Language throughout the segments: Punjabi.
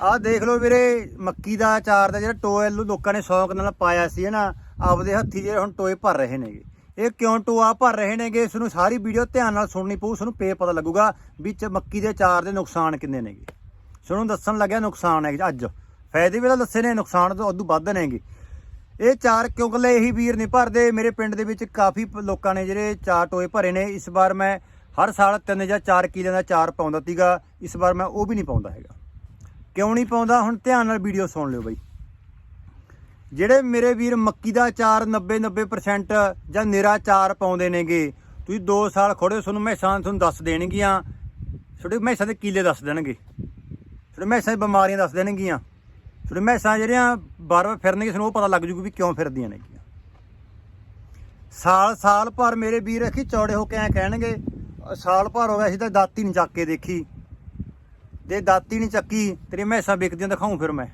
ਆਹ ਦੇਖ ਲਓ ਵੀਰੇ, ਮੱਕੀ ਦਾ ਅਚਾਰ ਦਾ ਜਿਹੜਾ ਟੋਏ ਲੋ- ਲੋਕਾਂ ਨੇ ਸ਼ੌਂਕ ਨਾਲ ਪਾਇਆ ਸੀ ਨਾ ਆਪਦੇ ਹੱਥੀ ਜਿਹੜੇ ਹੁਣ ਟੋਏ ਭਰ ਰਹੇ ਨੇਗੇ। ਇਹ ਕਿਉਂ ਟੋਆ ਭਰ ਰਹੇ ਨੇਗੇ? ਇਸ ਨੂੰ ਸਾਰੀ ਵੀਡੀਓ ਧਿਆਨ ਨਾਲ ਸੁਣਨੀ ਪਊ, ਤੁਹਾਨੂੰ ਪੇ ਪਤਾ ਲੱਗੂਗਾ ਵੀ ਚ ਮੱਕੀ ਦੇ ਅਚਾਰ ਦੇ ਨੁਕਸਾਨ ਕਿੰਨੇ ਨੇਗੇ। ਤੁਹਾਨੂੰ ਦੱਸਣ ਲੱਗਿਆ ਨੁਕਸਾਨ ਹੈ ਅੱਜ। ਫਾਇਦੇ ਵੀ ਤਾਂ ਦੱਸੇ ਨੇ, ਨੁਕਸਾਨ ਤੋਂ ਉਦੋਂ ਵੱਧ ਨੇਗੇ। ਇਹ ਚਾਰ ਕਿਉਂ ਕੱਲੇ ਇਹੀ ਵੀਰ ਨਹੀਂ ਭਰਦੇ? ਮੇਰੇ ਪਿੰਡ ਦੇ ਵਿੱਚ ਕਾਫੀ ਲੋਕਾਂ ਨੇ ਜਿਹੜੇ ਚਾਰ ਟੋਏ ਭਰੇ ਨੇ। ਇਸ ਵਾਰ ਮੈਂ ਹਰ ਸਾਲ ਤਿੰਨ ਜਾਂ ਚਾਰ ਕਿਲਿਆਂ ਦਾ ਚਾਰ ਪਾਉਂਦਾ ਸੀਗਾ। ਇਸ ਵਾਰ ਮੈਂ ਉਹ ਵੀ ਨਹੀਂ ਪਾਉਂਦਾ ਹੈਗਾ। ਕਿਉਂ ਨਹੀਂ ਪਾਉਂਦਾ? ਹੁਣ ਧਿਆਨ ਨਾਲ ਵੀਡੀਓ ਸੁਣ ਲਿਓ ਬਾਈ। ਜਿਹੜੇ ਮੇਰੇ ਵੀਰ ਮੱਕੀ ਦਾ ਚਾਰ 90 90% ਜਾਂ ਨਿਰਾ ਚਾਰ ਪਾਉਂਦੇ ਨੇਗੇ, ਤੁਸੀਂ 2 ਸਾਲ ਖੋੜੇ ਤੁਹਾਨੂੰ ਮੈਸਾਂ ਤੁਹਾਨੂੰ ਦੱਸ ਦੇਣਗੀਆਂ। ਤੁਹਾਡੇ ਮੈਸਾਂ ਦੇ ਕੀਲੇ ਦੱਸ ਦੇਣਗੇ। ਤੁਹਾਡੇ ਮੈਸਾਂ ਦੀ ਬਿਮਾਰੀਆਂ ਦੱਸ ਦੇਣਗੀਆਂ। ਤੁਹਾਡੇ ਮੈਸਾਂ ਜਿਹੜੀਆਂ ਬਾਰ-ਬਾਰ ਫਿਰਨਗੇ, ਤੁਹਾਨੂੰ ਉਹ ਪਤਾ ਲੱਗ ਜੂਗੀ ਵੀ ਕਿਉਂ ਫਿਰਦੀਆਂ ਨੇਗੀਆਂ। ਸਾਲ ਸਾਲ ਭਰ ਮੇਰੇ ਵੀਰ ਰੱਖੀ ਚੌੜੇ ਹੋ ਕੇ ਐ ਕਹਿਣਗੇ, ਸਾਲ ਭਰ ਹੋ ਗਿਆ ਸੀ ਤਾਂ ਦਾਤੀ ਨਹੀਂ ਚੱਕ ਕੇ ਦੇਖੀ। ਜੇ ਦਾਤੀ ਨਹੀਂ ਚੱਕੀ ਤੇਰੀ ਮੈਸਾਂ ਵਿਕਦੀਆਂ ਦਿਖਾਉਂ ਫਿਰ ਮੈਂ।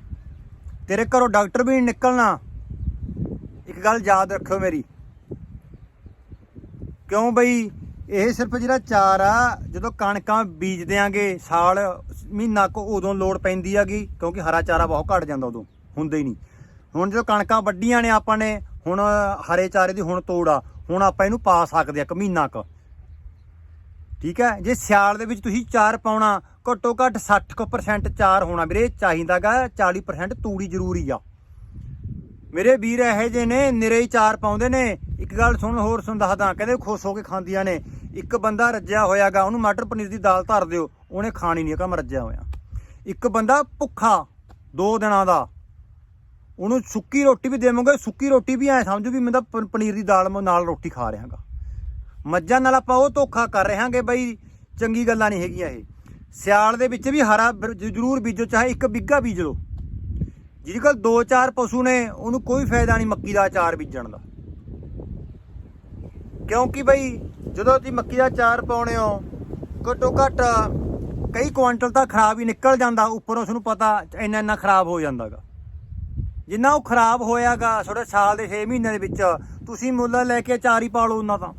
ਤੇਰੇ ਘਰੋਂ ਡਾਕਟਰ ਵੀ ਨਹੀਂ ਨਿਕਲਣਾ। ਇੱਕ ਗੱਲ ਯਾਦ ਰੱਖਿਓ ਮੇਰੀ। ਕਿਉਂ ਬਈ? ਇਹ ਸਿਰਫ ਜਿਹੜਾ ਚਾਰ ਆ ਜਦੋਂ ਕਣਕਾਂ ਬੀਜ ਦਿਆਂਗੇ, ਸਾਲ, ਮਹੀਨਾ ਕੋ ਉਦੋਂ ਲੋੜ ਪੈਂਦੀ ਹੈਗੀ, ਕਿਉਂਕਿ ਹਰਾ ਚਾਰਾ ਬਹੁਤ ਘਟ ਜਾਂਦਾ ਉਦੋਂ, ਹੁੰਦਾ ਹੀ ਨਹੀਂ। ਹੁਣ ਜਦੋਂ ਕਣਕਾਂ ਵੱਡੀਆਂ ਨੇ ਆਪਾਂ ਨੇ, ਹੁਣ ਹਰੇ ਚਾਰੇ ਦੀ ਹੁਣ ਤੋੜ ਆ ਹੁਣ ਆਪਾਂ ਇਹਨੂੰ ਪਾ ਸਕਦੇ ਆ ਇੱਕ ਮਹੀਨਾ ਕ। ਠੀਕ ਹੈ? ਜੇ ਸਿਆਲ ਦੇ ਵਿੱਚ ਤੁਸੀਂ ਚਾਰ ਪਾਉਣਾ ਘੱਟੋ ਘੱਟ 60% ਚਾਰ ਹੋਣਾ ਵੀਰੇ, ਚਾਹੀਦਾਗਾ 40% ਤੂੜੀ ਜ਼ਰੂਰੀ ਆ। ਮੇਰੇ ਵੀਰ ਇਹੋ ਜਿਹੇ ਨੇ, ਨਿਰੇ ਹੀ ਚਾਰ ਪਾਉਂਦੇ ਨੇ। ਇੱਕ ਗੱਲ ਸੁਣ, ਹੋਰ ਸੁਣ ਦੱਸਦਾ, ਕਹਿੰਦੇ ਖੁਸ਼ ਹੋ ਕੇ ਖਾਂਦੀਆਂ ਨੇ। ਇੱਕ ਬੰਦਾ ਰੱਜਿਆ ਹੋਇਆਗਾ, ਉਹਨੂੰ ਮਟਰ ਪਨੀਰ ਦੀ ਦਾਲ ਧਰ ਦਿਓ, ਉਹਨੇ ਖਾਣੀ ਨਹੀਂ ਕੰਮ ਰੱਜਿਆ ਹੋਇਆ। ਇੱਕ ਬੰਦਾ ਭੁੱਖਾ, ਦੋ ਦਿਨਾਂ ਦਾ, ਉਹਨੂੰ ਸੁੱਕੀ ਰੋਟੀ ਵੀ ਦੇਵਾਂਗੇ, ਸੁੱਕੀ ਰੋਟੀ ਵੀ ਐ ਸਮਝੋ ਵੀ ਮੈਂ ਤਾਂ ਪਨੀਰ ਦੀ ਦਾਲ ਮ- ਨਾਲ ਰੋਟੀ ਖਾ ਰਿਹਾਗਾ। ਮੱਝਾਂ ਨਾਲ ਆਪਾਂ ਉਹ ਧੋਖਾ ਕਰ ਰਹੇ ਹਾਂਗੇ ਬਈ, ਚੰਗੀ ਗੱਲਾਂ ਨਹੀਂ ਹੈਗੀਆਂ ਇਹ। ਸਿਆਲ ਦੇ ਵਿੱਚ ਵੀ ਹਰਾ ਬ- ਜ਼ਰੂਰ ਬੀਜੋ, ਚਾਹੇ ਇੱਕ ਬਿੱਗਾ ਬੀਜ ਲਓ। ਜਿਹਦੇ ਕੋਲ ਦੋ ਚਾਰ ਪਸ਼ੂ ਨੇ, ਉਹਨੂੰ ਕੋਈ ਫਾਇਦਾ ਨਹੀਂ ਮੱਕੀ ਦਾ ਅਚਾਰ ਬੀਜਣ ਦਾ। ਕਿਉਂਕਿ ਬਈ, ਜਦੋਂ ਤੁਸੀਂ ਮੱਕੀ ਦਾ ਅਚਾਰ ਪਾਉਣੇ ਹੋ, ਘੱਟੋ ਘੱਟ ਕਈ ਕੁਆਂਟਲ ਤਾਂ ਖਰਾਬ ਹੀ ਨਿਕਲ ਜਾਂਦਾ, ਉੱਪਰੋਂ ਤੁਹਾਨੂੰ ਪਤਾ ਇੰਨਾ ਇੰਨਾ ਖਰਾਬ ਹੋ ਜਾਂਦਾਗਾ। ਜਿੰਨਾ ਉਹ ਖਰਾਬ ਹੋਇਆਗਾ, ਤੁਹਾਡੇ ਸਾਲ ਦੇ 6 ਮਹੀਨਿਆਂ ਦੇ ਵਿੱਚ, ਤੁਸੀਂ ਮੁੱਲ ਲੈ ਕੇ ਅਚਾਰ ਹੀ ਪਾ ਲਓ ਉਹਨਾਂ ਤਾਂ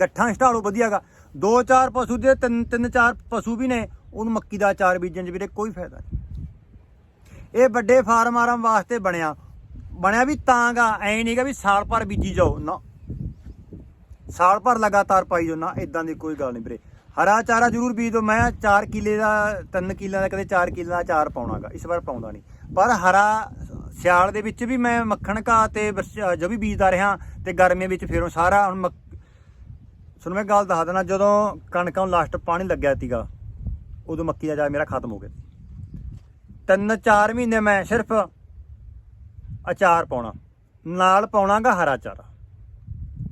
ਗੱਠਾਂ ਛਟਾਲੋ ਵਧੀਆਗਾ। ਦੋ ਚਾਰ ਪਸ਼ੂ ਦੇ, ਤਿੰਨ ਤਿੰਨ ਚਾਰ ਪਸ਼ੂ ਵੀ ਨੇ, ਉਹਨੂੰ ਮੱਕੀ ਦਾ ਅਚਾਰ ਬੀਜਣ 'ਚ ਵੀਰੇ ਕੋਈ ਫਾਇਦਾ ਨਹੀਂ। ਇਹ ਵੱਡੇ ਫਾਰਮਾਰਾਂ ਵਾਸਤੇ ਬਣਿਆ। ਬਣਿਆ ਵੀ ਤਾਂਗਾ ਐ ਨਹੀਂਗਾ ਵੀ ਸਾਲ ਭਰ ਬੀਜੀ ਜਾਓ, ਨਾ। ਸਾਲ ਭਰ ਲਗਾਤਾਰ ਪਾਈ ਜਾਓ, ਨਾ ਇਦਾਂ ਦੀ ਕੋਈ ਗੱਲ ਨਹੀਂ ਵੀਰੇ। ਹਰਾ ਚਾਰਾ ਜ਼ਰੂਰ ਬੀਜ ਦੋ, ਮੈਂ 4 ਕਿੱਲੇ ਦਾ 3 ਕਿੱਲਿਆਂ ਦਾ, ਕਦੇ 4 ਕਿੱਲੇ ਦਾ ਚਾਰ ਪਾਉਣਾਗਾ, ਇਸ ਵਾਰ ਪਾਉਂਦਾ ਨਹੀਂ ਪਰ ਹਰਾ ਸਿਆਲ ਦੇ ਵਿੱਚ ਵੀ ਮੈਂ ਮੱਖਣ ਘਾਹ ਤੇ ਜੋ ਵੀ ਬੀਜਦਾ ਰਿਹਾ ਤੇ ਗਰਮੀਆਂ ਵਿੱਚ ਫਿਰ ਉਹ ਸਾਰਾ ਹੁਣ ਮੱਕ- ਤੁਹਾਨੂੰ ਮੈਂ ਗੱਲ ਦੱਸ ਦੇਣਾ ਜਦੋਂ ਕਣਕਾਂ ਨੂੰ ਲਾਸਟ ਪਾਣੀ ਲੱਗਿਆ ਸੀਗਾ, ਉਦੋਂ ਮੱਕੀ ਦਾ ਚਾਰ ਮੇਰਾ ਖਤਮ ਹੋ ਗਿਆ ਤਿੰਨ ਚਾਰ ਮਹੀਨੇ ਮੈਂ ਸਿਰਫ ਅਚਾਰ ਪਾਉਣਾ, ਨਾਲ ਪਾਉਣਾਗਾ ਹਰਾ ਚਾਰਾ।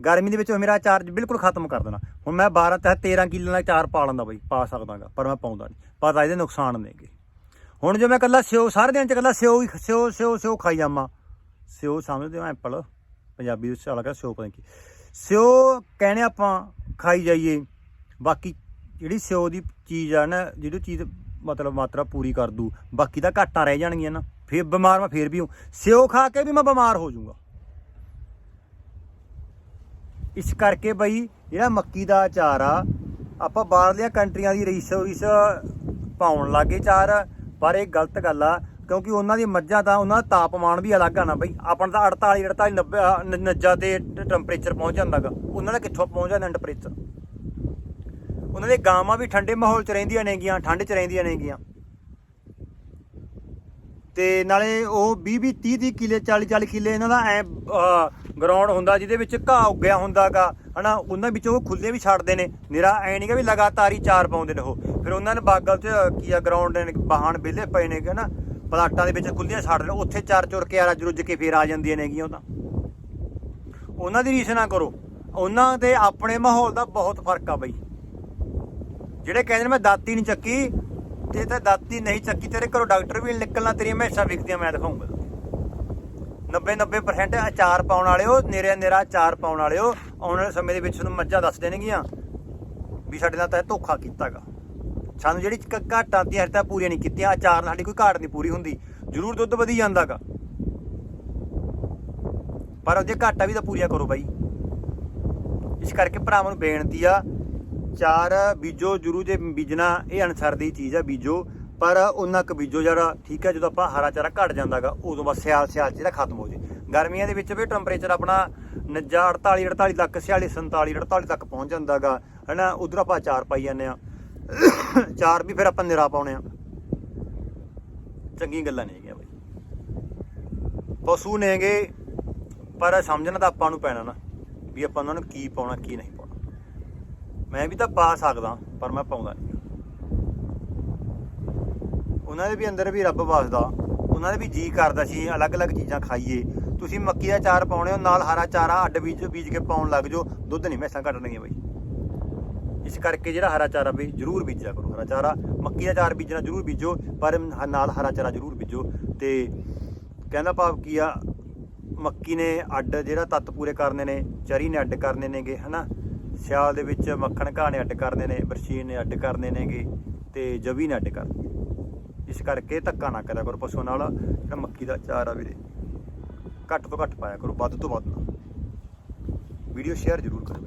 ਗਰਮੀ ਦੇ ਵਿੱਚ ਮੇਰਾ ਅਚਾਰ ਬਿਲਕੁਲ ਖਤਮ ਕਰ ਦੇਣਾ। ਹੁਣ ਮੈਂ 12 ਤੇ 13 ਕਿਲੋ ਦਾ ਅਚਾਰ ਪਾ ਲੈਂਦਾ ਬਈ, ਪਾ ਸਕਦਾਗਾ, ਪਰ ਮੈਂ ਪਾਉਂਦਾ ਨਹੀਂ ਪਤਾ ਇਹਦੇ ਨੁਕਸਾਨ ਨੇਗੇ ਹੁਣ ਜੋ ਮੈਂ ਕੱਲਾ ਸਿਓ ਸਾਰੇ ਦਿਨ ਚ ਕੱਲਾ ਸਿਓ ਹੀ, ਸਿਓ ਸਿਓ ਸਿਓ ਖਾਈ ਜਾਵਾਂ। ਸਿਓ ਸਮਝਦੇ ਹੋ ਐਪਲ ਪੰਜਾਬੀ ਵਿੱਚ ਅਲੱਗ ਸਿਓ ਪਤਾ ਕੀ। ਸਿਓ ਕਹਿੰਦੇ ਆਪਾਂ ਖਾਈ ਜਾਈਏ। ਬਾਕੀ ਜਿਹੜੀ ਸਿਓ ਦੀ ਚੀਜ਼ ਆ ਨਾ, ਜਿਹੜੀ ਚੀਜ਼ ਮਤਲਬ ਮਾਤਰਾ ਪੂਰੀ ਕਰ ਦੂ। ਬਾਕੀ ਤਾਂ ਘਾਟਾਂ ਰਹਿ ਜਾਣਗੀਆਂ ਨਾ। ਫਿਰ ਬਿਮਾਰ ਮੈਂ ਫਿਰ ਵੀ ਹੂੰ। ਸਿਓ ਖਾ ਕੇ ਵੀ ਮੈਂ ਬਿਮਾਰ ਹੋ ਜਾਊਂਗਾ। ਇਸ ਕਰਕੇ ਬਈ ਜਿਹੜਾ ਮੱਕੀ ਦਾ ਅਚਾਰ ਆ, ਆਪਾਂ ਬਾਹਰਲੀਆਂ ਕੰਟਰੀਆਂ ਦੀ ਰੀਸ ਰੀਸ ਪਾਉਣ ਲੱਗੇ ਚਾਰ। ਪਰ ਇਹ ਗਲਤ ਗੱਲ ਆ ਕਿਉਂਕਿ ਉਹਨਾਂ ਦੀ ਮੱਝਾਂ ਦਾ ਉਹਨਾਂ ਦਾ ਤਾਪਮਾਨ ਵੀ ਅਲੱਗ ਆ ਨਾ ਬਈ। ਆਪਣਾ ਤਾਂ 48 48 90 ਨੱਜਾ ਤੇ ਟੈਂਪਰੇਚਰ ਪਹੁੰਚ ਜਾਂਦਾਗਾ ਉਹਨਾਂ ਦਾ ਕਿੱਥੋਂ ਪਹੁੰਚ ਜਾਂਦਾ ਟੈਂਪਰੇਚਰ ਉਹਨਾਂ ਦੇ ਗਾਵਾਂ ਵੀ ਠੰਡੇ ਮਾਹੌਲ 'ਚ ਰਹਿੰਦੀਆਂ ਨੇਗੀਆਂ, ਠੰਡ 'ਚ ਰਹਿੰਦੀਆਂ ਨੇਗੀਆਂ। ਤੇ ਨਾਲੇ ਉਹ 20 20 30 30 ਕਿੱਲੇ 40 40 ਕਿੱਲੇ ਇਹਨਾਂ ਦਾ ਐ ਗਰਾਊਂਡ ਹੁੰਦਾ ਜਿਹਦੇ ਵਿੱਚ ਘਾਹ ਉੱਗਿਆ ਹੁੰਦਾਗਾ ਹਨਾ? ਉਹਨਾਂ ਵਿੱਚ ਉਹ ਖੁੱਲੇ ਵੀ ਛੱਡਦੇ ਨੇ। ਨਿਰਾ ਐ ਨਹੀਂਗਾ ਵੀ ਲਗਾਤਾਰ ਹੀ ਚਾਰ ਪਾਉਂਦੇ ਨੇ ਉਹ। ਫਿਰ ਉਹਨਾਂ ਨੇ ਬਾਗਲ 'ਚ ਕੀ ਆ ਗਰਾਊਂਡ ਨੇ ਬਾਹਣ ਵਿਲੇ ਪਏ ਨੇ ਹਨਾ? ਪਲਾਟਾਂ ਦੇ ਵਿੱਚ ਖੁੱਲੀਆਂ ਛੱਡ ਲਓ ਉੱਥੇ ਚਾਰ ਚੁਰ ਕੇ ਆ ਰੁੱਜ ਕੇ ਫੇਰ ਆ ਜਾਂਦੀਆਂ ਨੇਗੀਆਂ ਉਹ ਤਾਂ। ਉਹਨਾਂ ਦੀ ਰੀਸ ਨਾ ਕਰੋ। ਉਹਨਾਂ ਦੇ ਆਪਣੇ ਮਾਹੌਲ ਦਾ ਬਹੁਤ ਫ਼ਰਕ ਆ ਬਈ। ਜਿਹੜੇ ਕਹਿੰਦੇ ਨੇ ਮੈਂ ਦਾਤੀ ਨਹੀਂ ਚੱਕੀ, ਤੇ ਤਾਂ ਦਾਤੀ ਨਹੀਂ ਚੱਕੀ, ਤੇਰੇ ਘਰੋਂ ਡਾਕਟਰ ਵੀ ਨਿਕਲਣਾ, ਤੇਰੀਆਂ ਹਮੇਸ਼ਾ ਵਿਕਦੀਆਂ, ਮੈਂ ਦਿਖਾਉਂਗਾ। 90 90% ਅਚਾਰ ਪਾਉਣ ਵਾਲਿਓ ਨੇਰੇ ਨੇਰਾ ਅਚਾਰ ਪਾਉਣ ਵਾਲਿਓ, ਆਉਣ ਵਾਲੇ ਸਮੇਂ ਦੇ ਵਿੱਚ ਤੁਹਾਨੂੰ ਮੱਝਾਂ ਦੱਸ ਦੇਣਗੀਆਂ, ਵੀ ਸਾਡੇ ਨਾਲ ਤਾਂ ਇਹ ਧੋਖਾ ਕੀਤਾਗਾ। ਸਾਨੂੰ ਜਿਹੜੀ ਕ- ਘਾਟਾਂ ਦੀਆਂ ਹਰਤਾ ਪੂਰੀਆਂ ਨਹੀਂ ਕੀਤੀਆਂ ਅਚਾਰ ਨਾਲ ਸਾਡੀ ਕੋਈ ਘਾਟ ਨਹੀਂ ਪੂਰੀ ਹੁੰਦੀ। ਜ਼ਰੂਰ ਦੁੱਧ ਵਧੀ ਜਾਂਦਾਗਾ। ਪਰ ਉਹਦੇ ਘਾਟਾ ਵੀ ਤਾਂ ਪੂਰੀਆਂ ਕਰੋ ਬਾਈ। ਇਸ ਕਰਕੇ ਭਰਾਵਾਂ ਨੂੰ ਬੇਨਤੀ ਆ, ਚਾਰ ਬੀਜੋ ਜਰੂਰ ਜੇ ਬੀਜਣਾ, ਇਹ ਅਨਸਰ ਦੀ ਚੀਜ਼ ਆ ਬੀਜੋ। ਪਰ ਉਹਨਾਂ ਕੁ ਬੀਜੋ ਜਿਹੜਾ ਠੀਕ ਹੈ ਜਦੋਂ ਆਪਾਂ ਹਰਾ ਚਾਰਾ ਘਟ ਜਾਂਦਾਗਾ, ਉਦੋਂ ਬਸ ਸਿਆਲ ਸਿਆਲ ਜਿਹੜਾ ਖਤਮ ਹੋ ਜੇ। ਗਰਮੀਆਂ ਦੇ ਵਿੱਚ ਵੀ ਟੈਂਪਰੇਚਰ ਆਪਣਾ 49 48 48 ਤੱਕ 46 47 48 ਤੱਕ ਪਹੁੰਚ ਜਾਂਦਾਗਾ। ਹਨਾ, ਉਧਰ ਆਪਾਂ ਚਾਰ ਪਾਈ ਜਾਂਦੇ ਆ ਚਾਰ ਵੀ ਫਿਰ ਆਪਾਂ ਨਿਰਾ ਪਾਉਣੇ ਆ। ਚੰਗੀਆਂ ਗੱਲਾਂ ਨਹੀਂ ਹੈਗੀਆਂ ਬਾਈ। ਪਸ਼ੂ ਨੇਗੇ ਪਰ ਸਮਝਣਾ ਤਾਂ ਆਪਾਂ ਨੂੰ ਪੈਣਾ ਨਾ, ਵੀ ਆਪਾਂ ਉਹਨਾਂ ਨੂੰ ਕੀ ਪਾਉਣਾ, ਕੀ ਨਹੀਂ ਪਾਉਣਾ। ਮੈਂ ਵੀ ਤਾਂ ਪਾ ਸਕਦਾ, ਪਰ ਮੈਂ ਪਾਉਂਦਾ ਨਹੀਂ। ਉਹਨਾਂ ਦੇ ਵੀ ਅੰਦਰ ਵੀ ਰੱਬ ਵਸਦਾ, ਉਹਨਾਂ ਦੇ ਵੀ ਜੀ ਕਰਦਾ ਸੀ, ਅਲੱਗ-ਅਲੱਗ ਚੀਜ਼ਾਂ ਖਾਈਏ। ਤੁਸੀਂ ਮੱਕੀ ਦਾ ਚਾਰ ਪਾਉਣੇ ਹੋ, ਨਾਲ ਹਰਾ ਚਾਰਾ, ਅੱਡ ਬੀਜ ਬੀਜ ਕੇ ਪਾਉਣ ਲੱਗ ਜਾਓ, ਦੁੱਧ ਨਹੀਂ, ਮੈਸਾਂ ਘਟਣਗੀਆਂ ਬਈ। ਇਸ ਕਰਕੇ ਜਿਹੜਾ ਹਰਾ ਚਾਰਾ ਵੀ ਜ਼ਰੂਰ ਬੀਜਿਆ ਕਰੋ। ਹਰਾ ਚਾਰਾ, ਮੱਕੀ ਦਾ ਚਾਰ ਬੀਜਣਾ ਜ਼ਰੂਰ ਬੀਜੋ, ਪਰ ਨਾਲ ਹਰਾ ਚਾਰਾ ਜ਼ਰੂਰ ਬੀਜੋ। ਤੇ ਕਹਿੰਦਾ ਭਾਵ ਕੀ ਆ, ਮੱਕੀ ਨੇ ਅੱਡ ਜਿਹੜਾ ਤੱਤ ਪੂਰੇ ਕਰਨੇ ਨੇ, ਚਰੀ ਨੇ ਅੱਡ ਕਰਨੇ ਨੇਗੇ, ਹਨਾ? ਸਿਆਲ ਦੇ ਵਿੱਚ ਮੱਖਣ ਘਾਹ ਨੇ ਅੱਡ ਕਰਨੇ ਨੇ, ਬਰਸ਼ੀਨ ਨੇ ਅੱਡ ਕਰਨੇ ਨੇਗੇ, ਤੇ ਜਵੀ ਨੇ ਅੱਡ ਕਰਨੇ ਇਸ ਕਰਕੇ ਧੱਕਾ ਨਾ ਕਰਿਆ ਕਰੋ ਪਸ਼ੂ ਨਾਲ, ਜਿਹੜਾ ਮੱਕੀ ਦਾ ਚਾਰ ਆ ਵੀਰੇ। ਘੱਟ ਤੋਂ ਘੱਟ ਪਾਇਆ ਕਰੋ, ਵੱਧ ਤੋਂ ਵੱਧ ਨਾ। ਵੀਡੀਓ ਸ਼ੇਅਰ ਜ਼ਰੂਰ ਕਰੋ